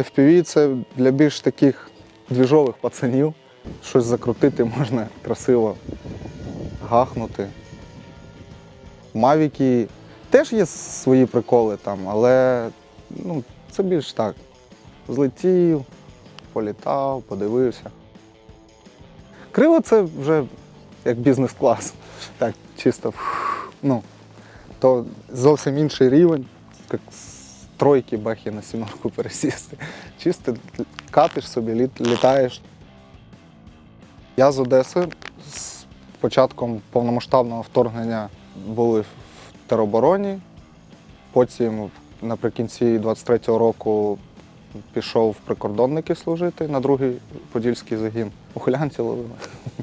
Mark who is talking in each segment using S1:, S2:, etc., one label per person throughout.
S1: FPV це для більш таких двіжових пацанів. Щось закрутити можна красиво гахнути. Мавіки теж є свої приколи там, але ну, це більш так. Злетів, політав, подивився. Крило це вже як бізнес-клас. Так, чисто. Ну, то зовсім інший рівень, тройки бахи на сімерку пересісти. Чисто катиш собі, літ- літаєш. Я з Одеси з початком повномасштабного вторгнення були в теробороні. Потім наприкінці 23-го року пішов в прикордонники служити на другий подільський загін. Ухилянці ловили.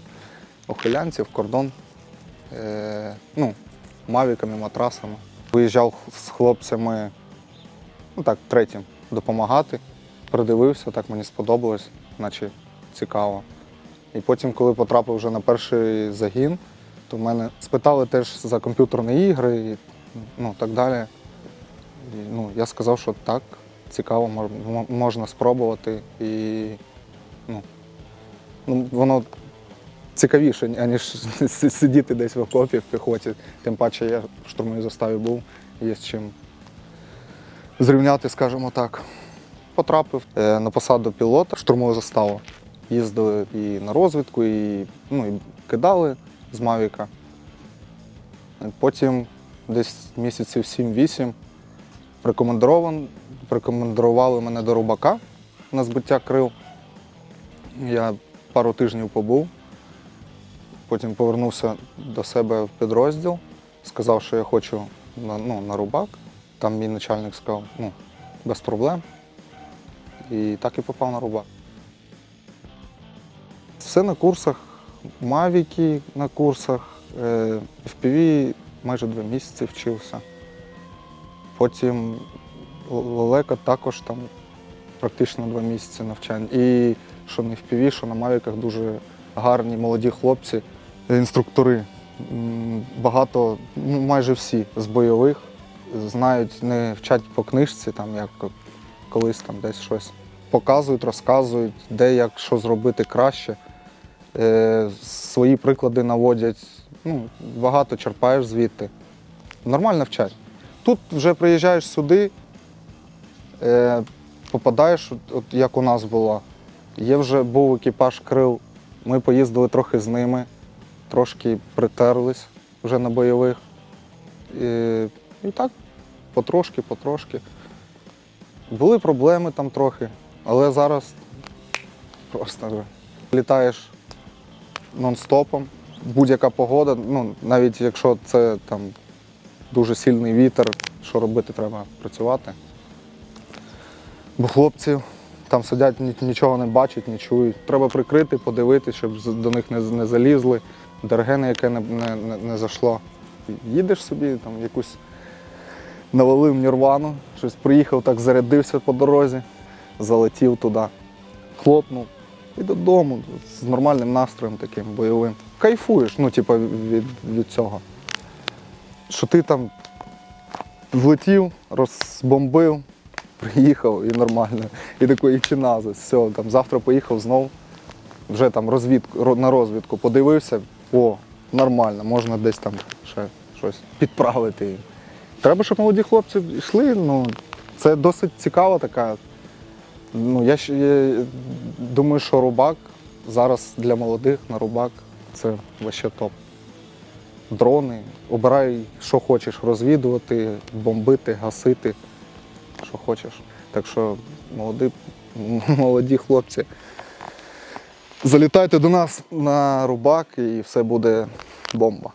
S1: Ухилянці в кордон. Е, ну, мавіками, матрасами. Виїжджав з хлопцями, ну так, третім, допомагати. Придивився, так мені сподобалось, наче цікаво. І потім, коли потрапив вже на перший загін, то мене спитали теж за комп'ютерні ігри і ну, так далі. І, ну, я сказав, що так, цікаво, мож- можна спробувати. І ну, ну, воно цікавіше, аніж сидіти десь в окопі в піхоті. Тим паче я в штурмовій заставі був, є з чим зрівняти, скажімо так. Потрапив е, на посаду пілота штурмову заставу. Їздили і на розвідку, і, ну, і кидали з Мавіка. Потім десь місяців 7-8 прикомандирован- прикомандирували мене до рубака на збиття крил. Я пару тижнів побув. Потім повернувся до себе в підрозділ, сказав, що я хочу на, ну, на рубак. Там мій начальник сказав, ну, без проблем. І так і попав на рубак. Все на курсах, мавіки на курсах, е, FPV майже два місяці вчився. Потім лелека також там практично два місяці навчань. І що на FPV, що на мавіках дуже гарні молоді хлопці, інструктори. Багато, ну майже всі з бойових знають, не вчать по книжці, там як колись там десь щось. Показують, розказують, де як що зробити краще. Е, свої приклади наводять. Ну, багато черпаєш звідти. Нормально вчать. Тут вже приїжджаєш сюди, е, попадаєш, от, як у нас було. Є вже був екіпаж крил. Ми поїздили трохи з ними, трошки притерлись вже на бойових. І так, потрошки, потрошки. Були проблеми там трохи, але зараз просто літаєш нон-стопом. Будь-яка погода, ну, навіть якщо це там дуже сильний вітер, що робити, треба працювати. Бо хлопці там сидять, нічого не бачать, не чують. Треба прикрити, подивитися, щоб до них не, не залізли, дергени, яке не, не, не, зайшло. Їдеш собі, там якусь навалив нірвану, щось приїхав, так зарядився по дорозі, залетів туди, хлопнув і додому з нормальним настроєм таким бойовим. Кайфуєш, ну, типу, від, від цього. Що ти там влетів, розбомбив, приїхав і нормально. І такий чинази. Все, там завтра поїхав знов, вже там розвідку, на розвідку подивився, о, нормально, можна десь там ще щось підправити. Треба, щоб молоді хлопці йшли. Ну, це досить цікава така. Ну, я, я думаю, що рубак зараз для молодих на рубак це вообще топ. Дрони, обирай, що хочеш, розвідувати, бомбити, гасити, що хочеш. Так що молоді, молоді хлопці, залітайте до нас на рубак і все буде бомба.